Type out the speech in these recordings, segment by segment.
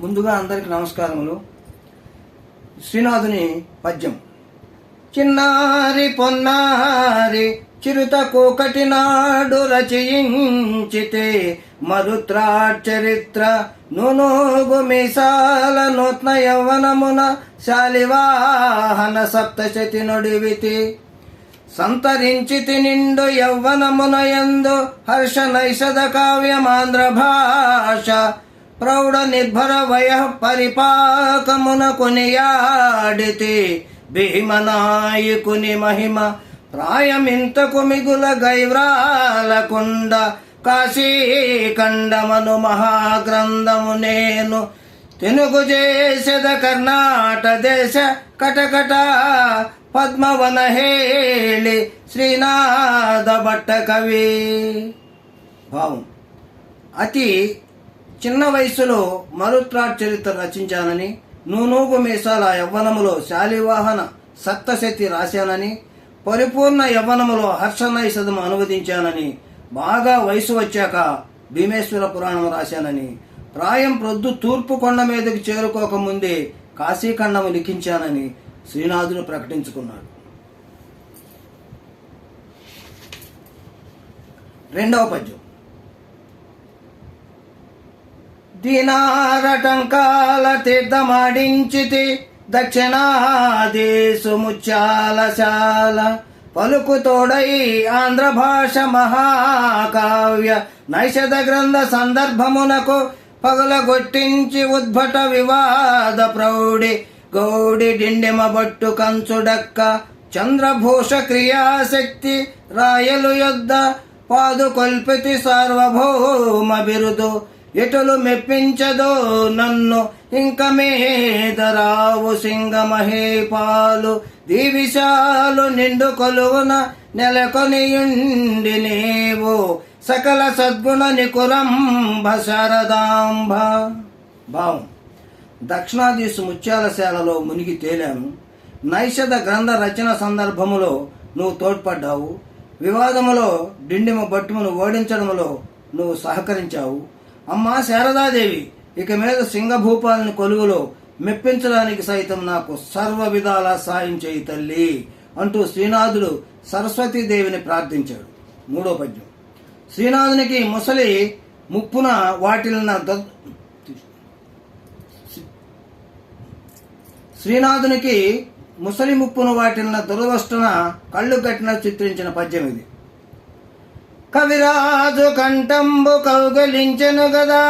ముందుగా అందరికి నమస్కారములు. శ్రీనాథుని పద్యం. చిన్నారి పొన్నారి చిరుత కోకటి నాడు రచయించితే మరుత్రాచరిత్ర నూనోగు మీసాల నూత్న యవ్వనమున శాలివాహన సప్తశతి నడివితి. సంతరించితి నిండు యవ్వనమున ఎందు హర్ష నైషద కావ్యమాంధ్ర భాష ప్రౌఢ నిర్భర వయ పరిపాకమున కొనియాడితి భీమనాయకుని మహిమ ప్రాయమింతకు మిగుల గైవ్రాలకుండ కాశీఖండమను మహాగ్రంథము నేను తెనుగు చేసద కర్ణాట దేశ కటకట పద్మవన హేళి శ్రీనాథ భట్ట కవి భావం అతి చిన్న వయసులో మరుత్రాట్ చరిత్ర రచించానని నూనూగు మీసాల యవ్వనములో శాలివాహన సప్తశతి రాశానని పరిపూర్ణ యవ్వనములో హర్షనైషదం అనువదించానని బాగా వయసు వచ్చాక భీమేశ్వర పురాణం రాశానని ప్రాయం ప్రొద్దు తూర్పు కొండ మీదకి చేరుకోకముందే కాశీఖండము లిఖించానని శ్రీనాథుడు ప్రకటించుకున్నాడు. రెండవ పద్యం. దీనారటంకాల తీర్థమాడించితి దక్షిణాదేశు ముచ్చాలశాల పలుకుతోడై ఆంధ్ర భాష మహాకావ్య నైషద గ్రంథ సందర్భమునకు పగలగొట్టించి ఉద్భట వివాద ప్రౌఢి గౌడి డిండిమ బట్టు కంచుడక్క చంద్రభూష క్రియాశక్తి రాయలు యొద్ద పాదుకొల్పితి సార్వభౌమ బిరుదు ఎటులు మెప్పించదో నన్ను ఇంక మీదరావు సింగమహేపాలు దీవిశాలు నిండు కొలువున నెలకొనియుండి నీవు సకల సద్గుణ నికురంభ శారదాంబ భావం దక్షిణాదిశు ముత్యాలశాలలో మునిగి తేలాను. నైషధ గ్రంథ రచన సందర్భములో నువ్వు తోడ్పడ్డావు. వివాదములో డిండిమ బట్టుమును ఓడించడములో నువ్వు సహకరించావు. అమ్మా శారదాదేవి ఇక మీద సింగభూపాలని కొలువులో మెప్పించడానికి సైతం నాకు సర్వ విధాల సాయం చేయి తల్లి అంటూ శ్రీనాథుడు సరస్వతీదేవిని ప్రార్థించాడు. మూడో పద్యం. శ్రీనాథునికి ముసలి ముప్పున వాటిల్న శ్రీనాథునికి ముసలి ముప్పును వాటిల్న దురదృష్టన కళ్ళు కట్టిన చిత్రించిన పద్యం ఇది. కవిరాజు కంఠంబు కౌగలించెను గదా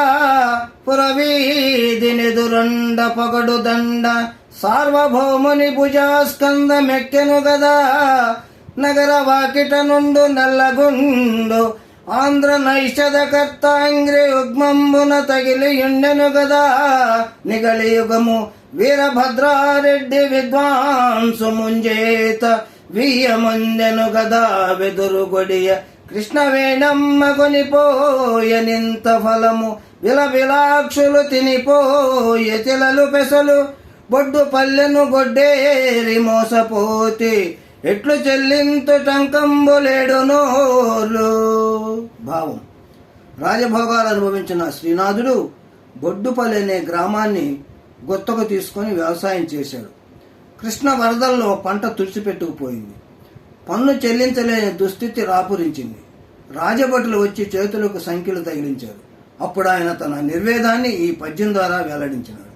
పురవీధినెదురుండ పొగడు దండ సార్వభౌముని భుజాస్కంద మెక్కెను గదా నగర వాకిట నుండు నల్లగుండు ఆంధ్ర నైషధ కర్తాంగ్రి యుగ్మంబున తగిలియుండెను గదా నిగలి యుగము వీరభద్రారెడ్డి విద్వాంసు ముంజేత వీయముందెను గదా వెదురు గొడియ కృష్ణవేణమ్మ కొనిపోయనింత ఫలము. విలవిలాక్షులు తినిపోయే తిలలు పెసలు. బొడ్డు పల్లెను గొడ్డేరి మోసపోతే. ఎట్లు చెల్లింతు టంకంబులేడు నోలు భావం. రాజభోగాలు అనుభవించిన శ్రీనాథుడు బొడ్డుపల్లి అనే గ్రామాన్ని గుత్తకు తీసుకొని వ్యవసాయం చేశాడు. కృష్ణ వరదల్లో పంట తుడిచిపెట్టుకుపోయింది. పన్ను చెల్లించలేని దుస్థితి రాపురించింది. రాజభటులు వచ్చి చేతులకు సంఖ్యలు తగిలించారు. అప్పుడు ఆయన తన నిర్వేదాన్ని ఈ పద్యం ద్వారా వెల్లడించినాడు.